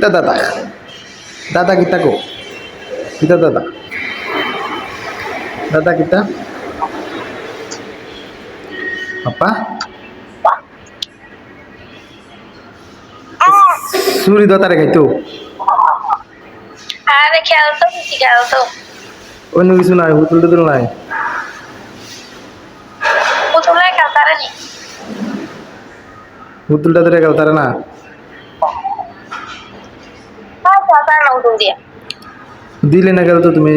কখনই কিতা দাদা দাদা কিতা কো কিতা দাদা দাদা কিতা পাপা সুরি দাতারে খাইতো আরে খেলতো বেশি খেলতো অন্য কিছু নাই হুতুল টুতুল নাই পুতুলে খেলতারে নি হুতুল টাতুরে গেল তারা না হ্যাঁ উঠুন দিয়ে। দিলে না গেল তো তুমি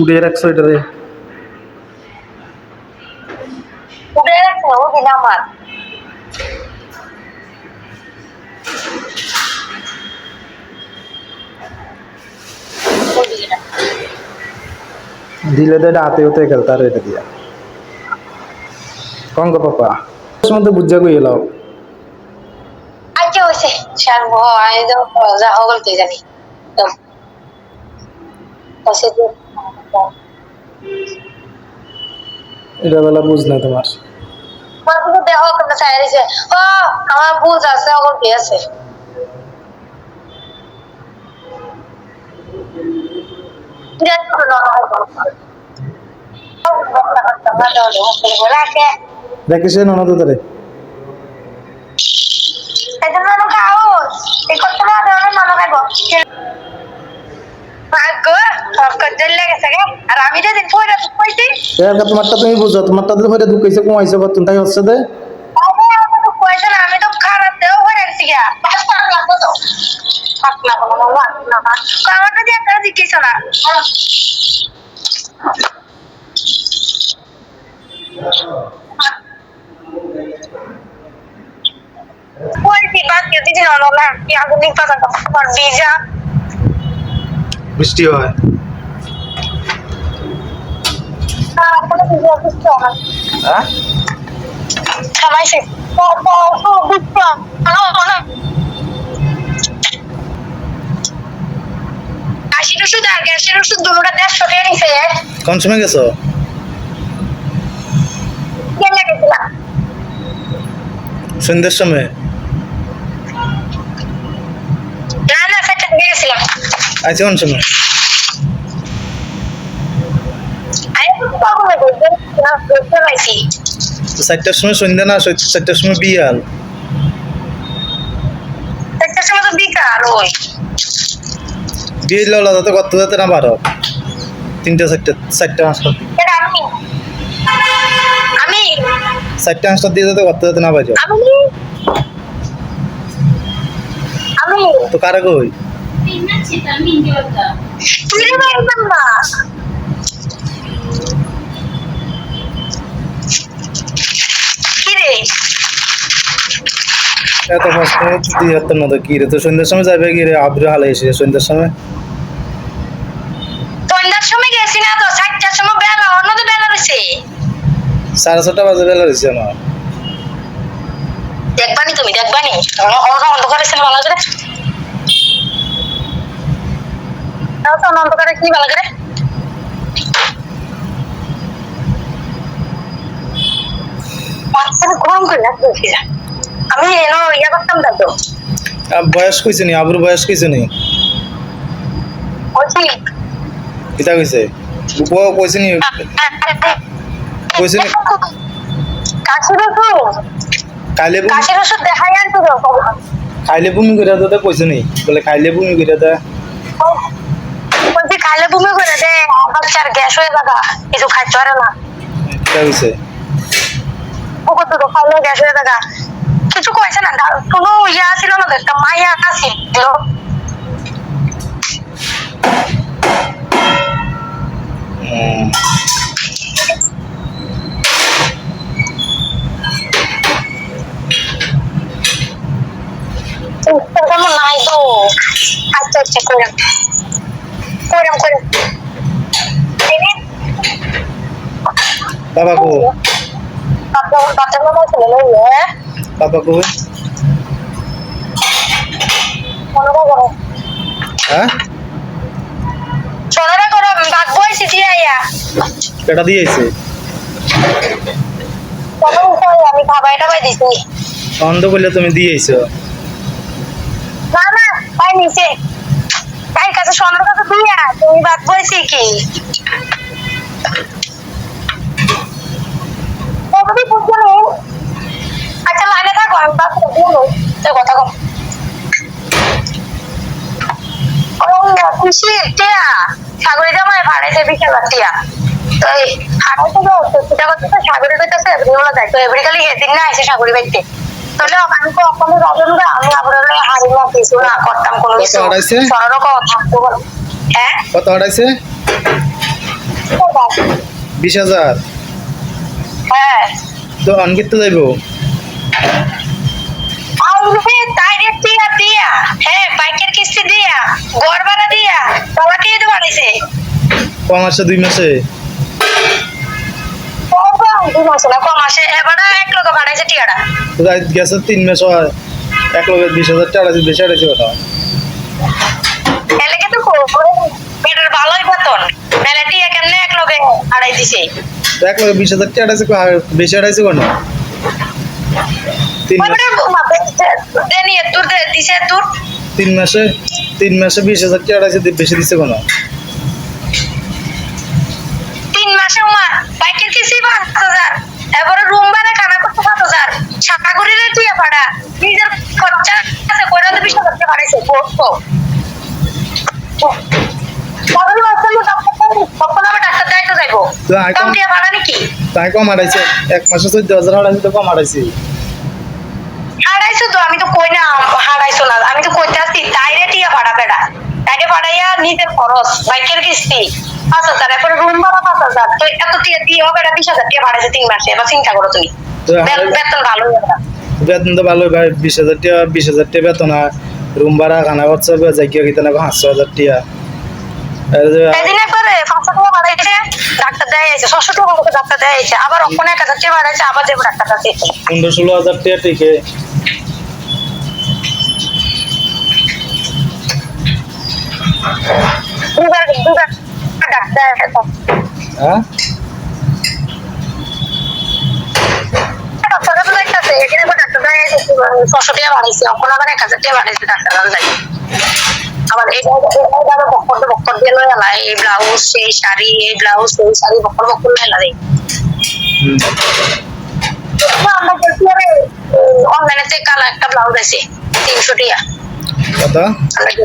উড়ে রাখছো এটারে উঠে রাখছে ও দিন আমার। দিলে এটা হাতে হতে গেল তার এটা দিয়া। কন গো পাপা মধ্যে বুঝা কই এলাও। আচ্ছা সারব আমি তো যা হগল কে জানি। এটা বেলা বুঝ নাই তোমার। আমার কিন্তু দেহ কেমন চাই দিছে ও আমার বুঝ আছে কে আছে? দেখিস ননদ তারে এটা নানো খাও এই কত না ধরনের নানো খাইবো গো সরকার জেল লেগেছে গে আর আমি যেদিন পয়রা কইছি এর তোমারটা তুমি বুঝো তোমারটা তো হয়ে ঢুকাইছে কমাইছে কত তাই হচ্ছে দে। আমি তো খারাপ দেও হয়ে গেছি গা পাঁচ টাকা লাগবে তো পাঁচ না না না আমাকে দিয়ে একটা জিজ্ঞেস না। বলছি বাদ কে দিদি না না কি আগুন নিতে পারতাম আমার ভিজা বৃষ্টি হয় আশির ওষুধ আর গ্যাসের ওষুধ দুটোটা দেড়শো টাকা নিছে। কোন সময় গেছো সন্ধ্যের সময় না না সেটা গেছিলাম। আজকে কোন সময় আমি তো কখনো না চারটার সময় সন্ধ্যা না চারটার সময় বিয়াল একটা সময় তো বিকাল ওই। বিয়ে যাতে না বারো। তিনটা চারটা চারটা পাঁচটা। আমি। চারটা পাঁচটা দিয়ে যাতে কত যাতে না বাজো আমি আমি। তো কারা কই? তুই না কি রে এত কষ্ট দিয়ে হাতের মতো কি রে? তো সন্ধ্যের সময় যাবে কি রে? আবরে হালে এসে সন্ধ্যের সময়। সন্ধ্যার সময় গেছি না তো চারটার সময় বেলা অন্য তো বেলা রয়েছে সাড়ে ছটা বাজে বেলা রয়েছে আমার। দেখবানি তুমি দেখবানি। অন্ধকারে ছিল ভালো করে। অন্ধকারে কি ভালো করে? মাঝখানে গরম করে রাখতে আমি এনো ইয়া করতাম তো আহ, বয়স কইছে নি? আবুর বয়স কইছে নি? কিতা কইছে? ও কইছে নি? কইছে নি? কাশির ওষুধ। খাইলে বমি কাশির ওষুধ দেখাই তো খাইলে বমি করে দাদা কইছে নি? বলে খাইলে বমি করে দা। বলছি খাইলে বমি করে দে বাচ্চার গ্যাস হয়ে যাবা কিছু খাইতে পারে না। কিতা কইছে? ভগত তো খাওয়া লোক এসে থাকা কিছু কইছে না কোনো ইয়া ছিল না একটা মাইয়া ছিল কেমন নাই তো। আচ্ছা আচ্ছা কইরাম কইরাম কইরাম আপনার বাচ্চা মামা ছিল না বাবা কো করো সোনারা করো বাঘ বইছি দিয়ে আইয়া কেটা দিয়েছে তখন আমি তুমি দিয়েছ না না তাই কাছে সোনার কাছে দিয়া তুমি বাঘ বইছি কি কতদিন বুঝছ না আচ্ছা লাইনে থাকো আমি বাঘ বলব তো কথা কম খুশি টিয়া। সাগরে জামাই ভাড়াইছে বিশাল টিয়া। এই হারাইতে তো সেটা করতে তো সাগরে কইতাছে এভরিওলা যায় তো এভরিকালি এদিন না এসে সাগরে বাইতে তাহলে আমি তো ওখানে রবেন না আমি আবার হারি না কিছু না করতাম কোনো কত কিছু। হারাইছে? সরলকম হ্যাঁ? কত হারাইছে বিশ হাজার। হ্যাঁ। তো অনকিত যাইব। আউরবে তাইরে টিয়া দিয়া হ্যাঁ বাইকের কিস্তি দিয়া ঘর ভাড়া দিয়া বাবা টিয়া তো বাড়াইছে ক মাসে দুই মাসে? দুই না এবারে এক লোক বাড়াইছে টিয়াটা। গেছে তিন মাস হয়। এক লোকের বিশ হাজার টাকা আছে বেশি হারাইছে কথা এলাকে তো পেটের ভালোই বেতন। মেলা টিয়া এক লোকে আড়াই দিছে? এক লোকের বিশ হাজার টাকা আছে বেশি হারাইছে কোনো? তিন দূর তিন মাসে তিন মাসে বিশ হাজার টাকা আছে বেশি দিচ্ছে কোনো? তিন মাসে মা বাইকের কিস্তি পাঁচ হাজার। এবারে রুম ভাড়া খানা করতে পাঁচ হাজার। ভাড়া। নিজের খরচা আছে তো বিশ হাজার টাকা বাড়াইছে কম এক মাসে চোদ্দ হাজার তো কম হারাইছে হারাইছো তো আমি তো কই না হারাইছো না। আমি তো কইতে আসছি তাইরে টিয়া ভাড়া বেড়া তাইরে ভাড়াইয়া নিজের খরচ বাইকের কিস্তি পাঁচ হাজার এরপরে রুম ভাড়া পাঁচ হাজার। তো এত টিয়া দিয়ে হবে এটা বিশ হাজার টিয়া ভাড়াইছে তিন মাসে এবার চিন্তা করো তুমি। বেতন হবে বেতন তো ভালো ভাই বিশ হাজার টাকা বিশ হাজার টাকা বেতন আর রুম ভাড়া খানা খরচা গিয়ে কিতা না পাঁচশো হাজার টাকা আর যে- পাঁচশো টাকা বাড়াইছে ডাক্তার দেয় আছে ছশো টাকা ডাক্তার দেয় আছে আবার ওখানে এক হাজার টাকা বাড়াইছে আবার যাব ডাক্তার কাছে পনেরো ষোলো হাজার টাকা টিকে দুবার দুবার। ডাক্তার হ্যাঁ? ডাক্তার আছে ছশো টাকা বাড়াইছে ওখানে আবার এক হাজার টাকা বাড়াইছে ডাক্তার যাই। আবার এই বক্কর বক্কর দিয়ে লয় এলা এই ব্লাউজ সেই শাড়ি এই ব্লাউজ সেই শাড়ি বক্কর বক্কর লয় হুম। আমরা অনলাইনে থেকে একটা ব্লাউজ আছে তিনশো টাকা দেখি।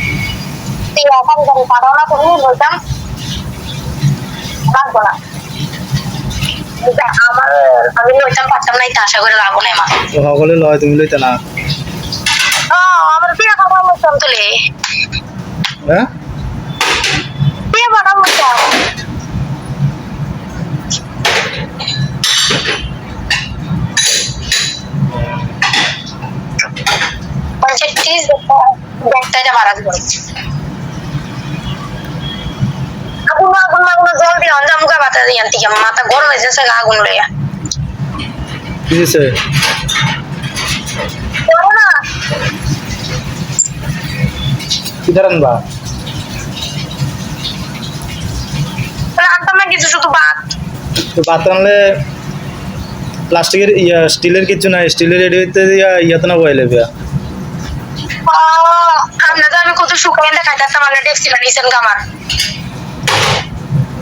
তুই এখন জানি পাঠাও তুমি বলতাম রাখব না আমার আমি বলতাম পারতাম না এটা আশা করে লাগবো না মা সকলে লয় তুমি লইতে না। আমার বিয়ে কথা বলতাম তুলে হ্যাঁ? বিয়ে কথা বলতাম বলছে প্লিজ এটা মারা দিব আগুন আগুন আগুন জল দিয়ে অঞ্জা মুখে বাতা দিয়ে আনতে মাথা গরম হয়ে যাচ্ছে আগুন লইয়া। কি হয়েছে? বা আনতাম না কিছু শুধু ভাত ভাত আনলে প্লাস্টিকের ইয়া স্টিলের কিছু নাই স্টিলের রেডি হইতে ইয়া ইয়াতে না বয়ে লেবে। আমরা তো আমি কত শুকাই দেখাইতাম আমরা দেখছিলাম নিছেন কামার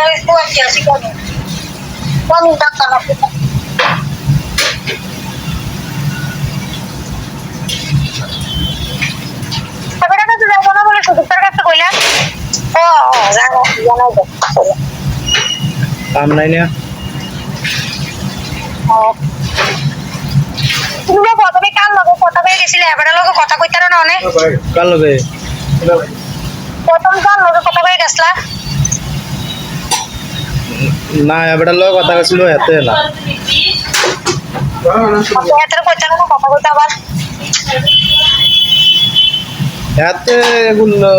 Dari kuat ya sih kamu. Kamu datang aku. তবে টাকা তো যাব না বলে শুধু তার কাছে কইলাম ও জানো জানাই তো কাম নাই না। তুমি প্রথমে কার লগে কথা কয়ে গেছিলে? এবারে লগে কথা কইতারো না অনেক। কার লগে? প্রথম কার লগে কথা কয়ে গেছলা? না এবারে লগে কথা কইছিল এতে না এত এগুলো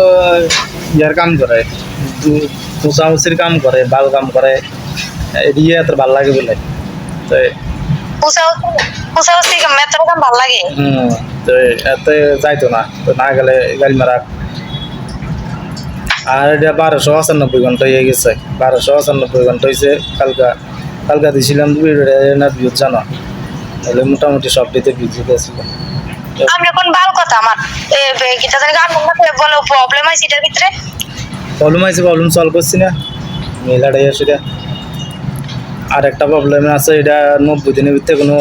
ইয়ার কাম করে মুসামুসির কাম করে বাল কাম করে। এদিকে এত ভালো লাগে বলে। তো হচ্ছে মেত্র কাম ভালো লাগে? হুম তো এতে যাইতো না। তো না গেলে গাড়ি মারা আর এটা বারোশো আটানব্বই ঘণ্টা হয়ে গেছে। বারোশো আটানব্বই ঘণ্টা হয়েছে কালকা। কালকা দিয়েছিলাম না বিউজ জানো? তাহলে মোটামুটি সব দিতে এখন বাল কথা আমার। এ জানি গান বলো প্রবলেম আছে এটার ভিতরে? প্রবলেম আছে প্রবলেম সলভ করছি না। সেটা আর একটা প্রবলেম আছে এটা নব্বই দিনের ভিতরে কোনো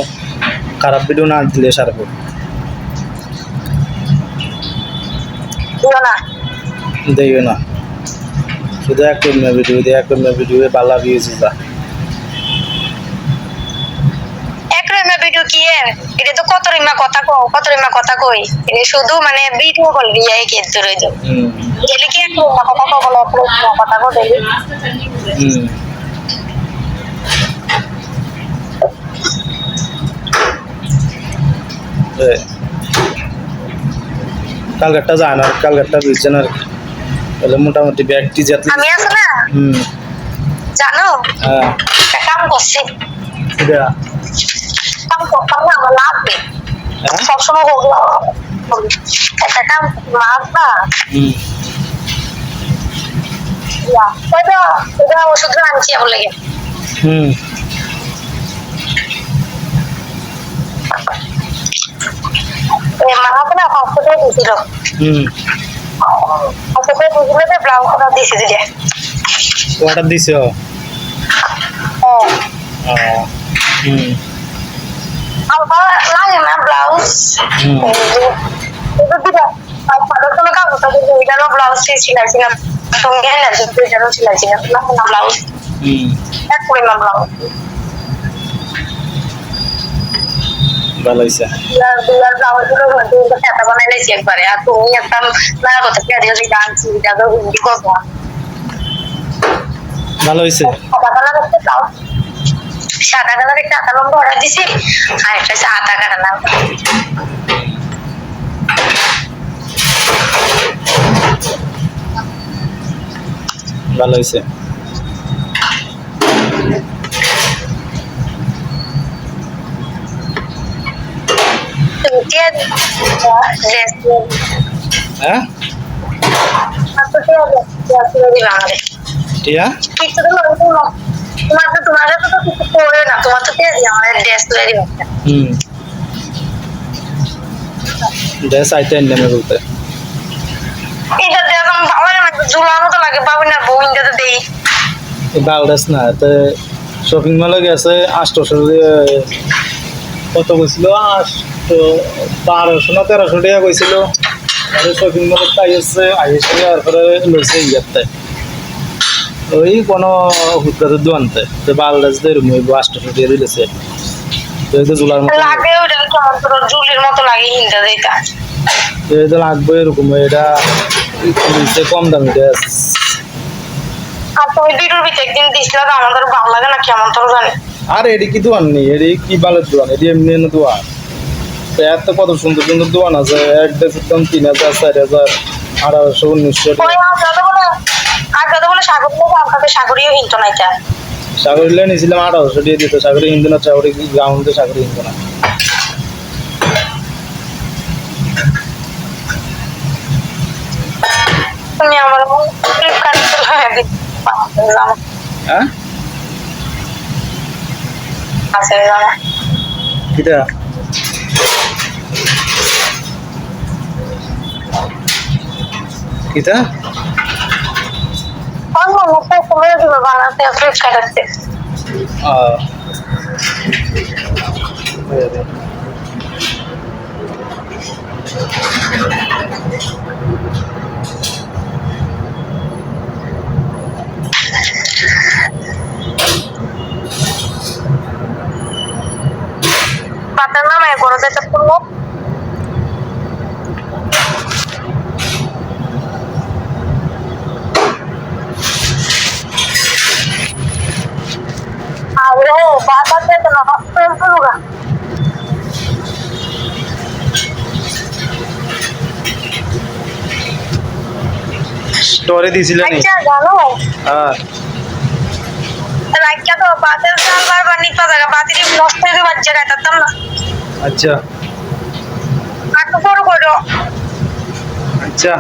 খারাপ ভিডিও না দিলে সারবো। দিও না। না। বালা ভিউজ যা এক রিমা ভিডিও কি এর এটা তো কত রিমা কথা কো কত রিমা কথা কই? এটা শুধু মানে ভিডিও কল দিয়ে কি ধরে দাও হুম। গেলে কি এক রিমা কথা কো বলো এক রিমা কথা কো দেখি। হুম। কালকেরটা যায় না তাহলে মোটামুটি ব্যাগটি যাতে আমি আছে না হুম। জানো? হ্যাঁ। কাম করছি। এটা কাম করতাম না আমার লাগবে হ্যাঁ? সবসময় হোক একটা কাম মাছ না। হুম। ওইটা ওইটা ওষুধ আনছি আমার লেগে। হুম। এ মাছ না হসপিটালে দিছিল হুম। হসপিটালে দিছিল যে ব্লাউজ করা দিছি দিলে অর্ডার দিছো হ্যাঁ ও হুম আমার লাগে না ব্লাউজ হুম। এটা দিবা আর সাদার কোনো কাজ করতে হবে এটারও ব্লাউজ সিলাইছিলাম সঙ্গে না দুইটারও সিলাইছিলাম লাগে না ব্লাউজ হুম এক পরিমাণ ব্লাউজ ভালো হয়েছে দুইয়ার দুইয়ার ব্লাউজগুলো ঘন্টে ঘন্টে খেতা বানাই লাইছি একবারে আর তুমি একটা না কথা পেয়ে দিয়েছি গানছি এটা তো ভালো সাদা কালার একটা আটা লম্বা অর্ডার আর একটা ভালো হয়েছে তুমি কে ড্রেস হ্যাঁ? টিয়া। তোমার তো লাগে পাবি না বউ ইন্টাতে দেই ড্রেস না তো শপিং মলে গেছে আটশোশো কত কইছিল আটশো বারোশো না তেরোশো টাকা কইছিল। আর শপিং মলে তাই আইসে তারপরে লইছে ইয়াতে ওই কোনো হুটকাতে দোয়ানতে তো বাল ড্রেস দিয়ে রুম আটশোশো টাকা দিলেছে। তো এই তো জুলার মতো লাগে ওটা ঝুলির মতো লাগে হিন্দা দেইটা তো এই তো লাগবে এরকম এটা কম দামি বিটুর ভিতরে একদিন দিছিল তো আমাদের ভালো লাগে না কেমন তোর জানি। আর এডি কি দোয়ান নেই এডি কি বালের দোয়ান? এডি এমনি এমনি দোয়ান। তো এত কত সুন্দর সুন্দর দোয়ান আছে এক ডেসের দাম তিন হাজার চার হাজার আঠারোশো উনিশশো সাগর সাগরীয় তা। সাগরিলে নিয়েছিলাম আঠারোশো দিয়ে দিত সাগরি হিন্দু না চাকরি গ্রাউন্ডে সাগরি হিন্দু না। তুমি আমার ফ্লিপকার্ট হ্যাঁ? কিটা? কিটা অন্য মুখে করে দিবে বানাতে ফ্লিপকার্ট আছে আহ পাতার নামে করে দিতে করব আরে বাতার দিতে না হসপিটাল করুগা স্টোরে দিছিল নি। আচ্ছা হ্যাঁ। তো বাতিল নষ্ট হয়ে বাচ্চা না। আচ্ছা। করো আচ্ছা।